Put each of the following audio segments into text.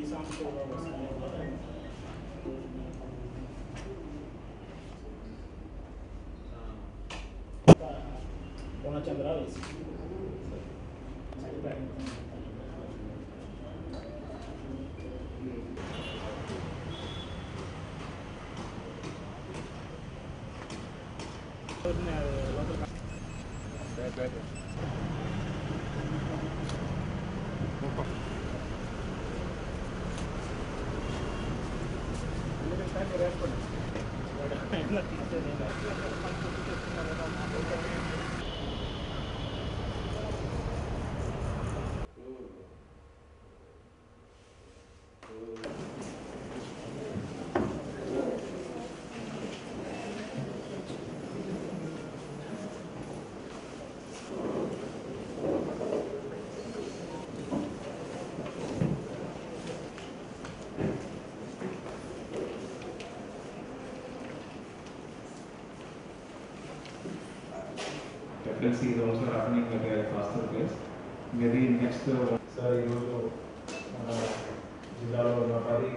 Nisan koyulamaz. Thank you. Pregnancy is also happening at a faster pace. Maybe next uh, sir ఈరోజు మన జిల్లాలో ఉన్న పది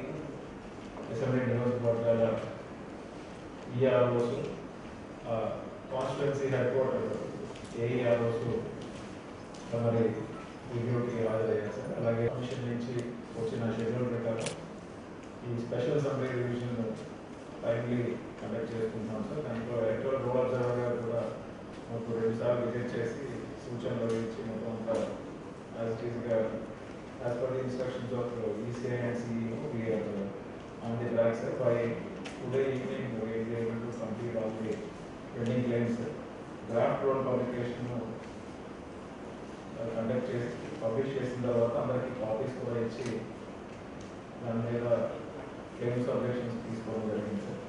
assembly నియోజకవర్గాల EROs constituency head quarter AEROs మరి రివ్యూకి హాజరయ్యారు సార్ అలాగే కమిషన్ నుంచి వచ్చిన షెడ్యూల్ ప్రకారం ఈ special assembly revision timely conduct చేసుకుంటున్నాం సార్ దాంట్లో ఎలక్ట్రల్ రూల్ అబ్జర్వర్ గారు కూడా మాకు రెండు సార్లు విజిట్ చేసి సూచనలు ఇచ్చి మొత్తం అంతా యాజ్ ఇట్ ఈస్గా as per the instructions of ECI and CEO clear and the back sir by today evening able to complete all the pending loan publication conduct చేసి పబ్లిష్ చేసిన తర్వాత అందరికీ కాపీస్ కూడా ఇచ్చి దాని మీద క్లెయిమ్స్ అబ్జెక్షన్స్ తీసుకోవడం జరిగింది sir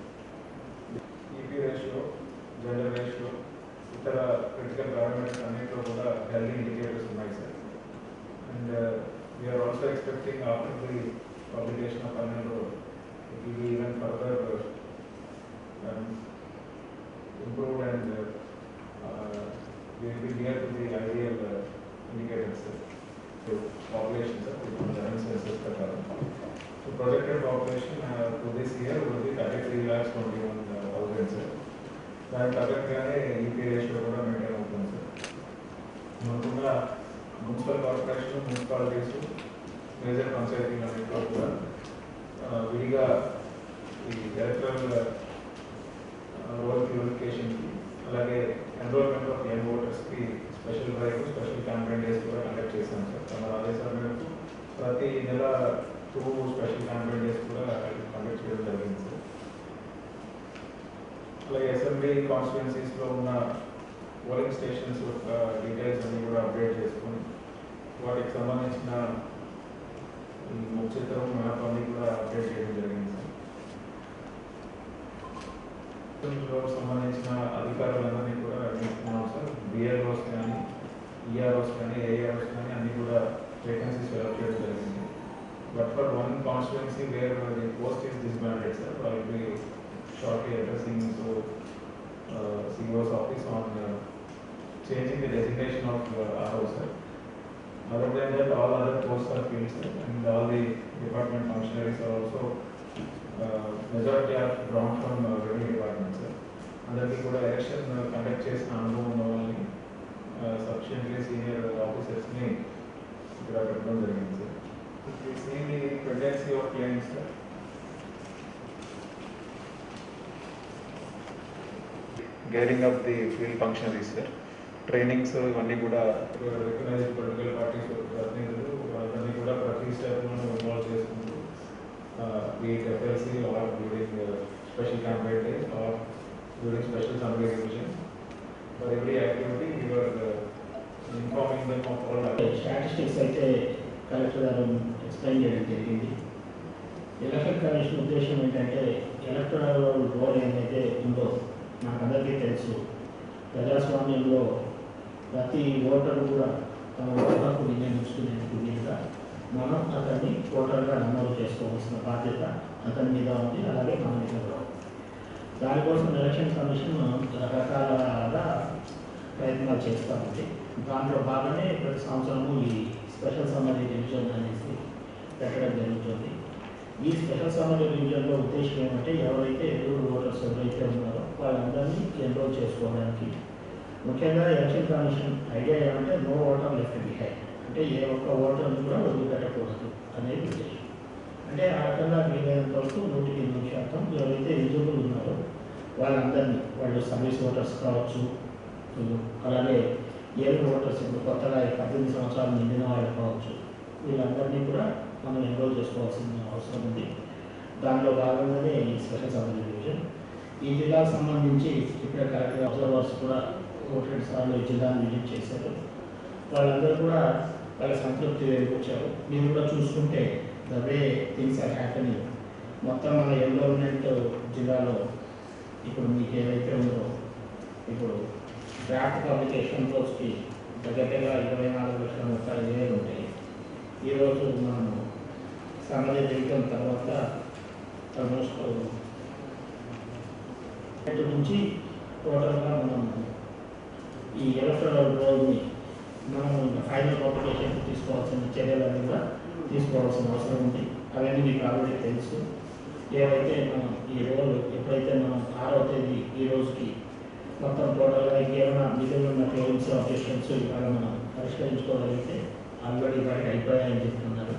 EP ratio gender ratio ఇతర క్రిటికల్ పారామీటర్స్ అన్నింటిలో కూడా హెల్త్ ఇండికేటర్స్ ఉన్నాయి sir and uh, we are also expecting after the publication of final road, it will be even further uh, um, improved and uh, uh, we will be near to the ideal uh, indicators uh, to population sir, to the census ప్రకారం. So projected population uh, to this year will be thirty-three lakhs twenty-one thousand sir. దాని తగ్గట్టుగానే EP ratio కూడా maintain అవుతుంది sir. మనకున్న municipal corporation municipalities major పంచాయతీలు అన్నింటిలో కూడా విడిగా ఈ ఎలక్ట్రల్ రోల్ ప్యూరిఫికేషన్కి అలాగే enrolment of young ఓటర్స్కి special drive special campaign days కూడా కండక్ట్ చేశాం సార్. తమ ఆదేశాల మేరకు ప్రతి నెల టూ స్పెషల్ క్యాంపెయిన్ డేస్ కూడా కండక్ట్ చేయడం జరిగింది సార్ అలాగే అసెంబ్లీ కాన్స్టిట్యున్సీస్లో ఉన్న పోలింగ్ స్టేషన్స్ యొక్క డీటెయిల్స్ అన్ని కూడా అప్డేట్ చేసుకొని వాటికి సంబంధించిన ఈ ముఖ్యతరం మ్యాప్ అన్ని కూడా అప్డేట్ చేయడం జరిగింది సార్లో సంబంధించిన అధికారులందరినీ కూడా నిలుపుకున్నాం సార్ బిఆర్ఓస్ కానీ ఈఆర్ఓస్ కానీ ఏఆర్ఓస్ కానీ అన్ని కూడా వేకెన్సీస్ ఫిల్అప్ చేయడం జరిగింది but for one constituency where the post is disbanded sir I be shortly addressing to CEO's office on uh, changing the designation of uh, RO, sir. Other than that, all other posts are filled, sir, and all the department functionaries are also, uh, majority are drawn from uh, revenue department, sir. అందరికీ కూడా election conduct చేసిన అనుభవం ఉన్న వాళ్ళని sufficiently senior ఆఫీసర్స్ని ఇక్కడ పెట్టడం జరిగింది sir see the pendency of claims sir Gearing up the field functionaries sir trainings ఇవన్నీ కూడా రికగ్నైజ్ పొలిటికల్ పార్టీస్ ప్రతినిధులు వాళ్ళని కూడా ప్రతి స్టెప్ను ఇన్వాల్వ్ చేసుకుంటూ with FLC or during special campaign day or during special summary revision for every activity your informing them of all statistics అయితే collector గారు ఎక్స్ప్లెయిన్ చేయడం జరిగింది. ఎలక్షన్ కమిషన్ ఉద్దేశం ఏంటంటే ఎలక్టరల్ రోల్ ఏదైతే ఉందో మనకందరికీ తెలుసు. ప్రజాస్వామ్యంలో ప్రతి ఓటరు కూడా తమ ఓటు హక్కు వినియోగించుకునేందుకు వీలుగా మనం అతన్ని ఓటర్గా నమోదు చేసుకోవాల్సిన బాధ్యత అతని మీద ఉంది అలాగే మన మీద కూడా ఉంది. దానికోసం ఎలక్షన్ కమిషన్ రకరకాలుగా ప్రయత్నాలు చేస్తూ ఉంది. దాంట్లో భాగమే ప్రతి సంవత్సరము ఈ స్పెషల్ సమ్మరీ డివిజన్ అనేసి పెట్టడం జరుగుతుంది. ఈ స్పెషల్ సమ్మర్ డివిజన్లో ఉద్దేశం ఏమంటే ఎవరైతే ఎదురు ఓటర్స్ ఎవరైతే ఉన్నారో వాళ్ళందరినీ ఎన్రోల్ చేసుకోవడానికి. ముఖ్యంగా ఎలక్షన్ కమిషన్ ఐడియా ఏమంటే నో ఓటర్ లెఫ్ట్ బిహైండ్ అంటే ఏ ఒక్క ఓటర్ని కూడా వదిలిపెట్టకూడదు అనేది ఉద్దేశం. అంటే ఆ రకంగా వీలైనంత వరకు నూటికి ఎనిమిది శాతం ఎవరైతే ఎలిజిబుల్ ఉన్నారో వాళ్ళందరినీ వాళ్ళు సర్వీస్ ఓటర్స్ కావచ్చు అలాగే ఏడు ఓటర్స్ ఇప్పుడు కొత్తగా పద్దెనిమిది సంవత్సరాలు నిండిన వాళ్ళు కావచ్చు వీళ్ళందరినీ కూడా మనం ఎన్రోల్ చేసుకోవాల్సిన అవసరం ఉంది. దానిలో భాగంగానే ఈ స్పెషల్ సబ్ డివిజన్ ఈ జిల్లాకు సంబంధించి ఇక్కడ కరెక్ట్గా అబ్జర్వర్స్ కూడా ఒకటి రెండు సార్లు ఈ జిల్లాను విజిట్ చేశారు. వాళ్ళందరూ కూడా వాళ్ళ సంతృప్తి వచ్చారు మీరు కూడా చూసుకుంటే the way things are happening మొత్తం మన ఎన్విరాన్మెంట్ జిల్లాలో ఇప్పుడు మీకు ఏదైతే ఉందో ఇప్పుడు డ్రాఫ్ట్ పబ్లికేషన్ రోజుకి దగ్గర దగ్గర ఇరవై నాలుగు లక్షల ముప్పై ఐదు వేలు ఉంటాయి. ఈరోజు మనము సమ్మతి జీవితం తర్వాత ఆల్మోస్ట్ ఇటు నుంచి టోటల్గా మనం ఈ ఎలక్ట్రల్ రోడ్ని మనం ఫైనల్ పబ్లికేషన్ తీసుకోవాల్సిన చర్యలన్నీ కూడా తీసుకోవాల్సిన అవసరం ఉంది. అవన్నీ మీకు ఆల్రెడీ తెలుసు. ఏవైతే మనం ఈ రోజు ఎప్పుడైతే మనం ఆరో తేదీ ఈ రోజుకి మొత్తం టోటల్గా ఇంకేమైనా మిగిలిన ఉన్న క్లెయిమ్స్ అబ్జెక్షన్స్ ఇవాళ మనం పరిష్కరించుకోగలిగితే ఆల్రెడీ వాటికి అయిపోయాయని చెప్తున్నారు.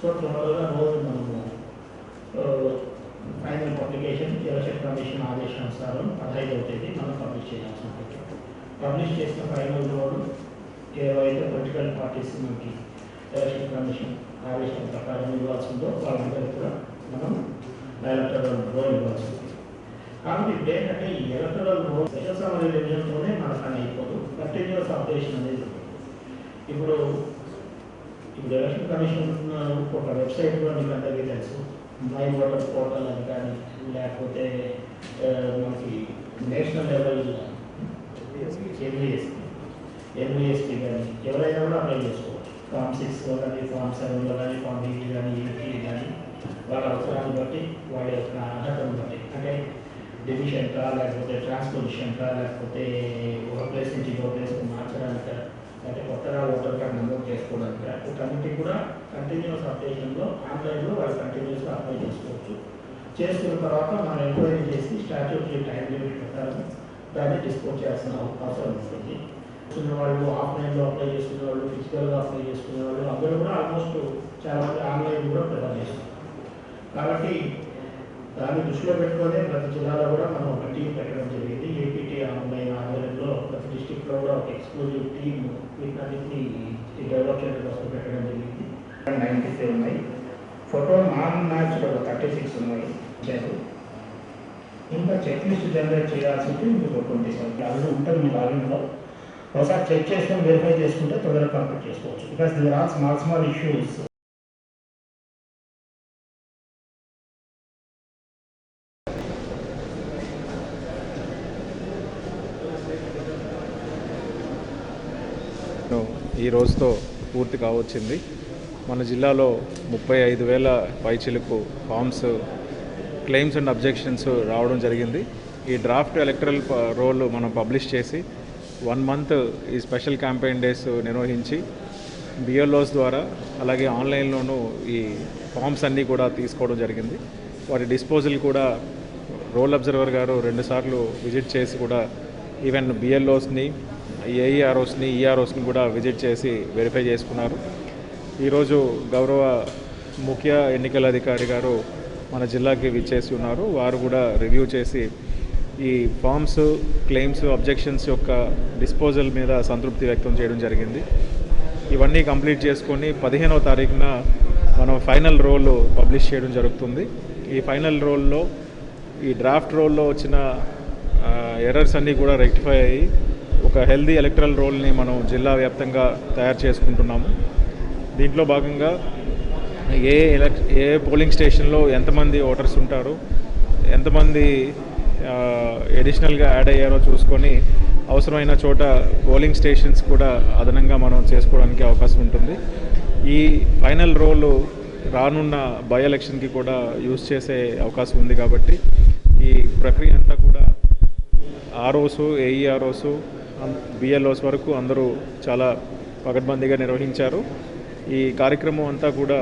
సో తొందరగా రోజు మనము ఫైనల్ పబ్లికేషన్ ఎలక్షన్ కమిషన్ ఆదేశానుసారం పదహైదవ తేదీ మనం పబ్లిష్ చేయాల్సి ఉంటుంది పబ్లిష్ చేసిన ఫైనల్ రోడ్ ఏవైతే పొలిటికల్ పార్టీస్ మనకి ఎలక్షన్ కమిషన్ ఆదేశం ప్రకారం ఇవ్వాల్సి ఉందో వాళ్ళందరికీ కూడా మనం ఎలక్టరల్ రోల్ ఇవ్వాల్సి ఉంది కాబట్టి ఇప్పుడు ఏంటంటే ఈ ఎలక్టరల్ రోల్ స్పెషల్ సమ్మరీ మన పని అయిపోదు. కంటిన్యూస్ ఆపరేషన్ అనేది ఇప్పుడు ఇప్పుడు ఎలక్షన్ కమిషన్ ఒక వెబ్సైట్ మీకు అందరికీ తెలుసు. మై ఓటర్ పోర్టల్ అని కానీ లేకపోతే మనకి నేషనల్ లెవెల్ ఎన్విఎస్పి ఎన్విఎస్పి కానీ ఎవరైనా కూడా అప్లై చేసుకోవచ్చు. ఫామ్ సిక్స్లో కానీ ఫామ్ సెవెన్లో కానీ ఫామ్ ఎయిట్ కానీ ఎయిట్ కానీ వాళ్ళ అవసరాన్ని బట్టి వాళ్ళ యొక్క అర్హతను బట్టి అంటే డివిజన్ కా లేకపోతే ట్రాన్స్పోజిషన్ కా లేకపోతే ఒక ప్లేస్ నుంచి ఇంకో ప్లేస్కి మార్చడానికి అంటే కొత్తగా ఓటర్ కార్డ్ నమోదు చేసుకోవడానికి. వీటన్నిటి కూడా కంటిన్యూస్ అప్డేషన్లో ఆన్లైన్లో వాళ్ళు కంటిన్యూస్గా అప్లై చేసుకోవచ్చు. చేసుకున్న తర్వాత మనం ఎంక్వైరీ చేసి స్టాట్యూటరీ టైం లిమిట్ ప్రకారం దాన్ని డిస్పోజ్ చేయాల్సిన అవకాశం ఉంటుంది. చేసుకునే వాళ్ళు ఆఫ్లైన్లో అప్లై చేసుకునే వాళ్ళు ఫిజికల్గా అప్లై చేసుకునే వాళ్ళు అందరూ కూడా ఆల్మోస్ట్ చాలా మంది ఆన్లైన్ కూడా ప్రిఫర్ చేస్తున్నారు. కాబట్టి దాన్ని దృష్టిలో పెట్టుకొని ప్రతి జిల్లాలో కూడా మనం ఒక టీం పెట్టడం జరిగింది. ఏపీటీ ఆన్లైన్ ఆధ్వర్యంలో ప్రతి డిస్టిక్లో కూడా ఒక ఎక్స్క్లూజివ్ టీమ్ వీటన్నిటిని డెవలప్ చేయడం కోసం పెట్టడం జరిగింది. నైంటీ త్రీ ఉన్నాయి. ఫోటో నాన్ మ్యాచ్లో థర్టీ సిక్స్ ఉన్నాయి. ఇచ్చారు ఇంకా చెక్ లిస్ట్ జనరేట్ చేయాల్సి ఉంటే మీకు ట్వంటీ సెవెన్ అది ఉంటుంది మీ లాగిన్లో ఒకసారి చెక్ చేసుకొని వెరిఫై చేసుకుంటే తొందరగా కంప్లీట్ చేసుకోవచ్చు. Because there are small small issues ఈ రోజుతో పూర్తి కావచ్చింది. మన జిల్లాలో ముప్పై ఐదు వేల పైచిలకు ఫామ్స్ క్లెయిమ్స్ అండ్ అబ్జెక్షన్స్ రావడం జరిగింది. ఈ డ్రాఫ్ట్ ఎలక్ట్రల్ రోల్ మనం పబ్లిష్ చేసి వన్ మంత్ ఈ స్పెషల్ క్యాంపెయిన్ డేస్ నిర్వహించి బిఎల్ఓస్ ద్వారా అలాగే ఆన్లైన్లోనూ ఈ ఫామ్స్ అన్నీ కూడా తీసుకోవడం జరిగింది. వాటి డిస్పోజల్ కూడా రోల్ అబ్జర్వర్ గారు రెండుసార్లు విజిట్ చేసి కూడా ఈవెన్ బిఎల్ఓస్ని ఏఈఆర్ఓస్ని ఈఆర్ఓస్ని కూడా విజిట్ చేసి వెరిఫై చేసుకున్నారు. ఈరోజు గౌరవ ముఖ్య ఎన్నికల అధికారి గారు మన జిల్లాకి విచ్చేసి ఉన్నారు. వారు కూడా రివ్యూ చేసి ఈ ఫామ్స్ క్లెయిమ్స్ అబ్జెక్షన్స్ యొక్క డిస్పోజల్ మీద సంతృప్తి వ్యక్తం చేయడం జరిగింది. ఇవన్నీ కంప్లీట్ చేసుకొని పదిహేనవ తారీఖున మనం ఫైనల్ రోల్ పబ్లిష్ చేయడం జరుగుతుంది. ఈ ఫైనల్ రోల్లో ఈ డ్రాఫ్ట్ రోల్లో వచ్చిన ఎర్రర్స్ అన్నీ కూడా రెక్టిఫై అయ్యి ఒక హెల్దీ ఎలక్ట్రల్ రోల్ని మనం జిల్లా వ్యాప్తంగా తయారు చేసుకుంటున్నాము. దీంట్లో భాగంగా ఏ ఎలక్ ఏ పోలింగ్ స్టేషన్లో ఎంతమంది ఓటర్స్ ఉంటారు ఎంతమంది ఎడిషనల్గా యాడ్ అయ్యారో చూసుకొని అవసరమైన చోట పోలింగ్ స్టేషన్స్ కూడా అదనంగా మనం చేసుకోవడానికి అవకాశం ఉంటుంది. ఈ ఫైనల్ రోల్ రానున్న బై ఎలక్షన్కి కూడా యూజ్ చేసే అవకాశం ఉంది కాబట్టి ఈ ప్రక్రియ అంతా కూడా ఆర్ఓసు ఏఈఆర్ఓసు బిఎల్ఓస్ వరకు అందరూ చాలా పకడ్బందీగా నిర్వహించారు. ఈ కార్యక్రమం అంతా కూడా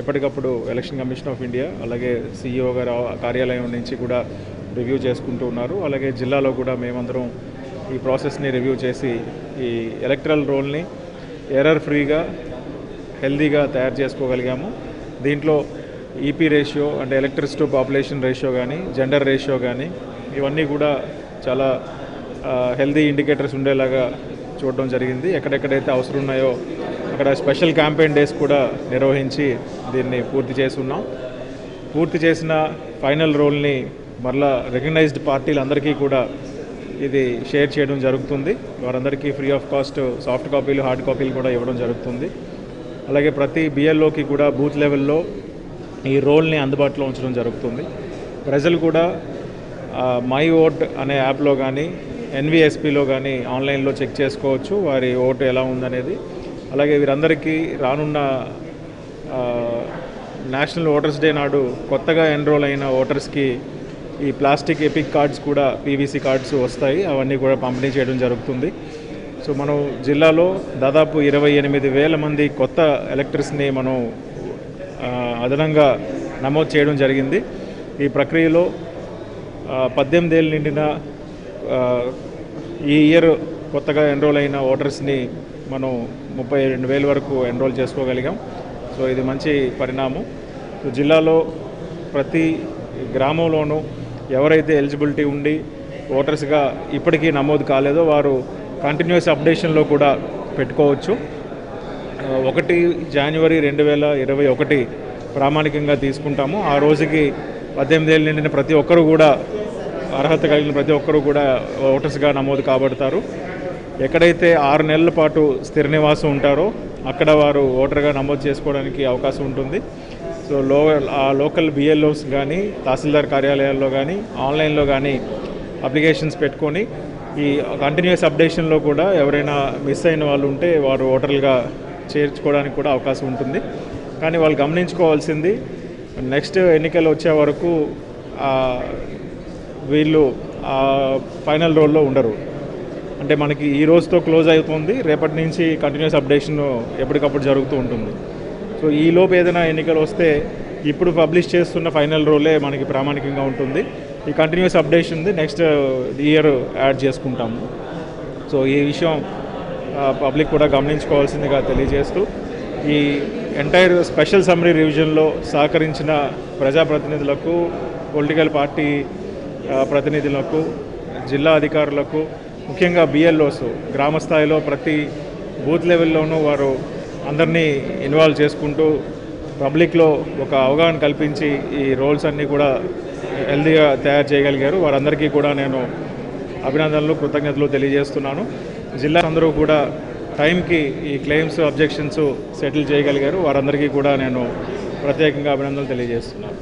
ఎప్పటికప్పుడు ఎలక్షన్ కమిషన్ ఆఫ్ ఇండియా అలాగే సిఇఓ గారి కార్యాలయం నుంచి కూడా రివ్యూ చేసుకుంటూ ఉన్నారు. అలాగే జిల్లాలో కూడా మేమందరం ఈ ప్రాసెస్ని రివ్యూ చేసి ఈ ఎలక్ట్రల్ రోల్ని ఎర్రర్ ఫ్రీగా హెల్దీగా తయారు చేసుకోగలిగాము. దీంట్లో ఈపీ రేషియో అంటే ఎలక్ట్రిసిటీ పాపులేషన్ రేషియో కానీ జెండర్ రేషియో కానీ ఇవన్నీ కూడా చాలా హెల్దీ ఇండికేటర్స్ ఉండేలాగా చూడడం జరిగింది. ఎక్కడెక్కడైతే అవసరం ఉన్నాయో అక్కడ స్పెషల్ క్యాంపెయిన్ డేస్ కూడా నిర్వహించి దీన్ని పూర్తి చేసి ఉన్నాం పూర్తి చేసిన ఫైనల్ రోల్ని మరలా రికగ్నైజ్డ్ పార్టీలందరికీ కూడా ఇది షేర్ చేయడం జరుగుతుంది. వారందరికీ ఫ్రీ ఆఫ్ కాస్ట్ సాఫ్ట్ కాపీలు హార్డ్ కాపీలు కూడా ఇవ్వడం జరుగుతుంది. అలాగే ప్రతి బిఎల్ఓకి కూడా బూత్ లెవెల్లో ఈ రోల్ని అందుబాటులో ఉంచడం జరుగుతుంది. ప్రజలు కూడా మై ఓట్ అనే యాప్లో కానీ ఎన్విఎస్పిలో కానీ ఆన్లైన్లో చెక్ చేసుకోవచ్చు వారి ఓటు ఎలా ఉందనేది. అలాగే వీరందరికీ రానున్న నేషనల్ ఓటర్స్ డే నాడు కొత్తగా ఎన్రోల్ అయిన ఓటర్స్కి ఈ ప్లాస్టిక్ ఎపిక్ కార్డ్స్ కూడా పీవీసీ కార్డ్స్ వస్తాయి. అవన్నీ కూడా పంపిణీ చేయడం జరుగుతుంది. సో మనం జిల్లాలో దాదాపు ఇరవై ఎనిమిది వేల మంది కొత్త ఎలక్టర్స్ని మనం అదనంగా నమోదు చేయడం జరిగింది. ఈ ప్రక్రియలో పద్దెనిమిదేళ్ళు నిండిన ఈ ఇయర్ కొత్తగా ఎన్రోల్ అయిన ఓటర్స్ని మనం ముప్పై రెండు వేల వరకు ఎన్రోల్ చేసుకోగలిగాం. సో ఇది మంచి పరిణామం. సో జిల్లాలో ప్రతి గ్రామంలోనూ ఎవరైతే ఎలిజిబిలిటీ ఉండి ఓటర్స్గా ఇప్పటికీ నమోదు కాలేదో వారు కంటిన్యూస్ అప్డేషన్లో కూడా పెట్టుకోవచ్చు. ఒకటి జనవరి రెండు వేల ఇరవై ఒకటి ప్రామాణికంగా తీసుకుంటాము. ఆ రోజుకి పద్దెనిమిది ఏళ్ళు నిండిన ప్రతి ఒక్కరు కూడా అర్హత కలిగిన ప్రతి ఒక్కరు కూడా ఓటర్స్గా నమోదు కాబడతారు. ఎక్కడైతే ఆరు నెలల పాటు స్థిర నివాసం ఉంటారో అక్కడ వారు ఓటర్గా నమోదు చేసుకోవడానికి అవకాశం ఉంటుంది. సో లో ఆ లోకల్ బిఎల్ఓస్ కానీ తహసీల్దార్ కార్యాలయాల్లో కానీ ఆన్లైన్లో కానీ అప్లికేషన్స్ పెట్టుకొని ఈ కంటిన్యూస్ అప్డేషన్లో కూడా ఎవరైనా మిస్ అయిన వాళ్ళు ఉంటే వారు ఓటర్లుగా చేర్చుకోవడానికి కూడా అవకాశం ఉంటుంది. కానీ వాళ్ళు గమనించుకోవాల్సింది నెక్స్ట్ ఎన్నికలు వచ్చే వరకు వీళ్ళు ఫైనల్ రోల్లో ఉండరు. అంటే మనకి ఈ రోజుతో క్లోజ్ అవుతుంది రేపటి నుంచి కంటిన్యూస్ అప్డేషన్ ఎప్పటికప్పుడు జరుగుతూ ఉంటుంది. సో ఈ లోపు ఏదైనా ఎన్నికలు వస్తే ఇప్పుడు పబ్లిష్ చేస్తున్న ఫైనల్ రోలే మనకి ప్రామాణికంగా ఉంటుంది. ఈ కంటిన్యూస్ అప్డేషన్ది నెక్స్ట్ ఇయర్ యాడ్ చేసుకుంటాము. సో ఈ విషయం పబ్లిక్ కూడా గమనించుకోవాల్సిందిగా తెలియజేస్తూ ఈ ఎంటైర్ స్పెషల్ సమ్మరీ రివిజన్లో సహకరించిన ప్రజాప్రతినిధులకు పొలిటికల్ పార్టీ ప్రతినిధులకు జిల్లా అధికారులకు ముఖ్యంగా బిఎల్ఓస్ గ్రామ స్థాయిలో ప్రతి బూత్ లెవెల్లోనూ వారు అందరినీ ఇన్వాల్వ్ చేసుకుంటూ పబ్లిక్లో ఒక అవగాహన కల్పించి ఈ రోల్స్ అన్నీ కూడా హెల్దీగా తయారు చేయగలిగారు. వారందరికీ కూడా నేను అభినందనలు కృతజ్ఞతలు తెలియజేస్తున్నాను. జిల్లా అందరూ కూడా టైంకి ఈ క్లెయిమ్స్ అబ్జెక్షన్స్ సెటిల్ చేయగలిగారు. వారందరికీ కూడా నేను ప్రత్యేకంగా అభినందనలు తెలియజేస్తున్నాను.